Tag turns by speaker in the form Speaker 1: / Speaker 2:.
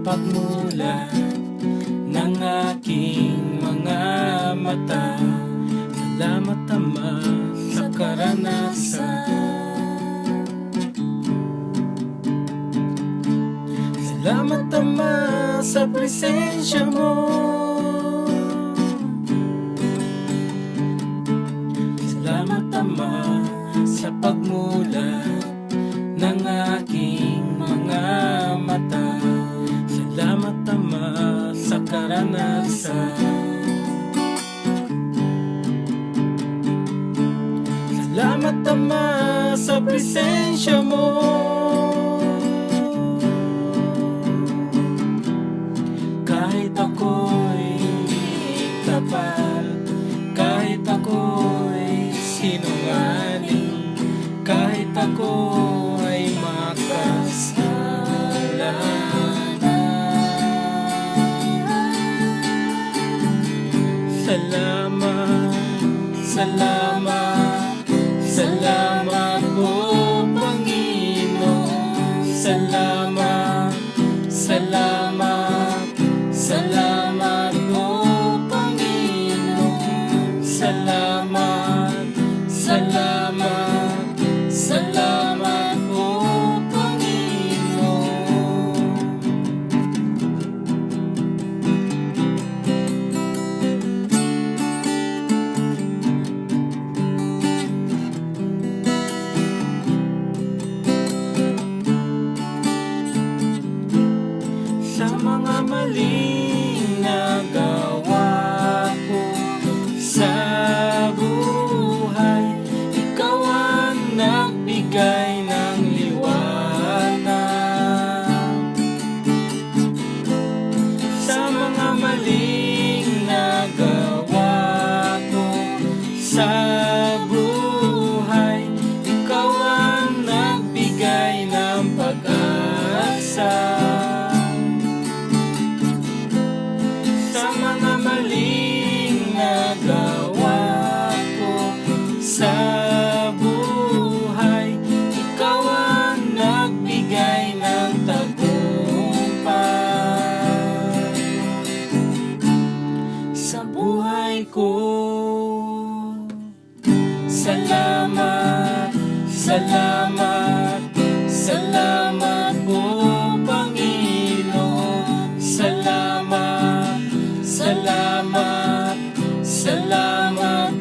Speaker 1: pagmulat ng aking mga mata. Salamat Ama sa karanasan. Salamat Ama sa presensya mo karanasan Salamat Ama sa presensya mo. Kahit ako'y tapat Kahit ako'y sinungaling Kahit ako Salamat, salamat, salamat po Panginoon. Salamat, salamat, salamat po Panginoon. Salamat, buhay. Ikaw ang nagbigay ng pag-asa. sa mga maling nagawa ko sa buhay. Ikaw ang nagbigay ng tagumpay sa buhay ko. Salamat, salamat, salamat po Panginoon. Salamat, salamat, salamat.